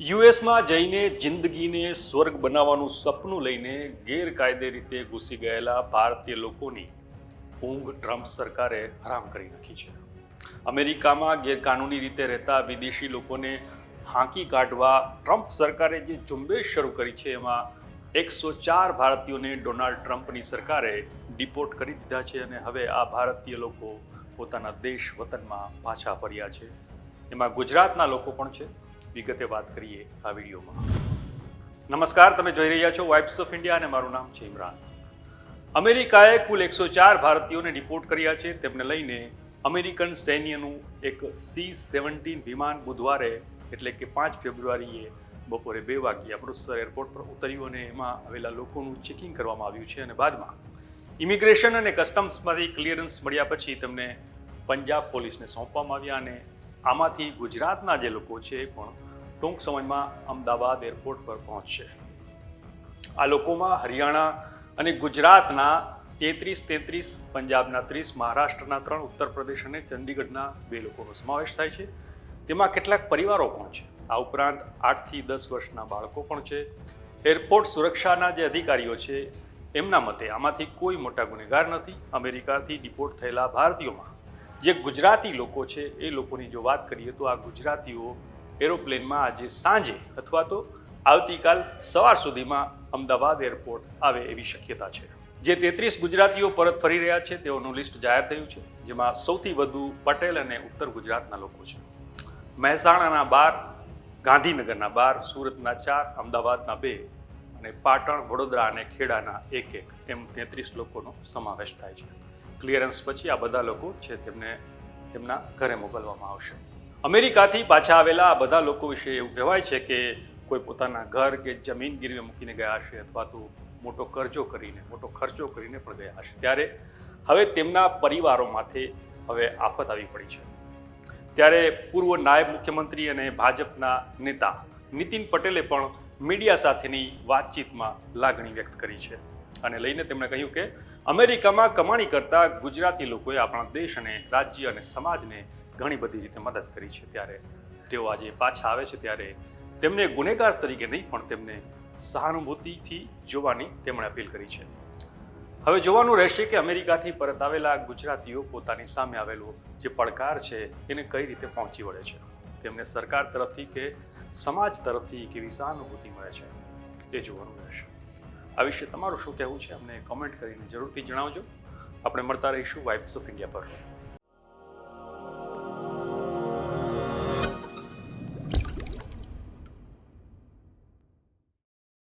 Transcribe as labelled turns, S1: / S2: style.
S1: યુએસમાં જઈને જિંદગીને સ્વર્ગ બનાવવાનું સપનું લઈને ગેરકાયદે રીતે ઘૂસી ગયેલા ભારતીય લોકોની ઊંઘ ટ્રમ્પ સરકારે હરામ કરી નાખી છે. અમેરિકામાં ગેરકાનૂની રીતે રહેતા વિદેશી લોકોને હાંકી કાઢવા ટ્રમ્પ સરકારે જે ઝુંબેશ શરૂ કરી છે, એમાં એકસો ચાર ભારતીયોને ડોનાલ્ડ ટ્રમ્પની સરકારે ડિપોર્ટ કરી દીધા છે અને હવે આ ભારતીય લોકો પોતાના દેશ વતનમાં પાછા ફર્યા છે. એમાં ગુજરાતના લોકો પણ છે. વિગતે વાત કરીએ આ વિડીયોમાં. નમસ્કાર, તમે જોઈ રહ્યા છો વાઇબ્સ ઓફ ઇન્ડિયા અને મારું નામ છે ઇમરાન. અમેરિકાએ કુલ એકસો ચાર ભારતીયોને રિપોર્ટ કર્યા છે. તેમને લઈને અમેરિકન સૈન્યનું એક સી સેવન્ટીન વિમાન બુધવારે, એટલે કે પાંચ ફેબ્રુઆરીએ બપોરે બે વાગ્યે અમૃતસર એરપોર્ટ પર ઉતર્યું અને એમાં આવેલા લોકોનું ચેકિંગ કરવામાં આવ્યું છે અને બાદમાં ઇમિગ્રેશન અને કસ્ટમ્સમાંથી ક્લિયરન્સ મળ્યા પછી તેમને પંજાબ પોલીસને સોંપવામાં આવ્યા અને આમાંથી ગુજરાતના જે લોકો છે પણ ટૂંક સમયમાં અમદાવાદ એરપોર્ટ પર પહોંચશે. આ લોકોમાં હરિયાણા અને ગુજરાતના તેત્રીસ તેત્રીસ, પંજાબના ત્રીસ, મહારાષ્ટ્રના ત્રણ ઉત્તર પ્રદેશ અને ચંડીગઢના બે લોકોનો સમાવેશ થાય છે. તેમાં કેટલાક પરિવારો પણ છે. આ ઉપરાંત આઠથી દસ વર્ષના બાળકો પણ છે. એરપોર્ટ સુરક્ષાના જે અધિકારીઓ છે, એમના મતે આમાંથી કોઈ મોટા ગુનેગાર નથી. અમેરિકાથી ડિપોર્ટ થયેલા ભારતીયોમાં જે ગુજરાતી લોકો છે, એ લોકોની જો વાત કરીએ તો આ ગુજરાતીઓ એરોપ્લેનમાં આજે સાંજે અથવા તો આવતીકાલ સવાર સુધીમાં અમદાવાદ એરપોર્ટ આવે એવી શક્યતા છે. જે તેત્રીસ ગુજરાતીઓ પરત ફરી રહ્યા છે, તેઓનું લિસ્ટ જાહેર થયું છે, જેમાં સૌથી વધુ પટેલ અને ઉત્તર ગુજરાતના લોકો છે. મહેસાણાના બાર, ગાંધીનગરના બાર, સુરતના ચાર, અમદાવાદના બે અને પાટણ, વડોદરા અને ખેડાના એક એક એમ તેત્રીસ લોકોનો સમાવેશ થાય છે. ક્લિયરન્સ પછી આ બધા લોકો છે તેમને તેમના ઘરે મોકલવામાં આવશે. અમેરિકાથી પાછા આવેલા આ બધા લોકો વિશે એવું કહેવાય છે કે કોઈ પોતાના ઘર કે જમીન ગીરવે મૂકીને ગયા હશે અથવા તો મોટો કરજો કરીને, મોટો ખર્ચો કરીને પણ ગયા હશે. ત્યારે હવે તેમના પરિવારો માથે હવે આફત આવી પડી છે. ત્યારે પૂર્વ નાયબ મુખ્યમંત્રી અને ભાજપના નેતા નીતિન પટેલે પણ મીડિયા સાથેની વાતચીતમાં લાગણી વ્યક્ત કરી છે. અને લઈને તેમણે કહ્યું કે અમેરિકામાં કમાણી કરતા ગુજરાતી લોકોએ આપણા દેશ અને રાજ્ય અને સમાજને ઘણી બધી રીતે મદદ કરી છે. ત્યારે તેઓ આજે પાછા આવે છે. ત્યારે તેમને ગુનેગાર તરીકે નહીં, પણ તેમને સહાનુભૂતિથી જોવાની તેમણે અપીલ કરી છે. હવે જોવાનું રહેશે કે અમેરિકાથી પરત આવેલા ગુજરાતીઓ પોતાની સામે આવેલો જે પડકાર છે, એને કઈ રીતે પહોંચી વળે છે? તેમને સરકાર તરફથી કે સમાજ તરફથી કેવી સહાનુભૂતિ મળે છે? એ જોવાનું રહેશે. આ વિશે તમારું શું કહેવું છે અમને કોમેન્ટ કરીને જરૂરથી જણાવજો. આપણે મળતા રહીશું વાઇબ્સ ઓફ ઇન્ડિયા પર.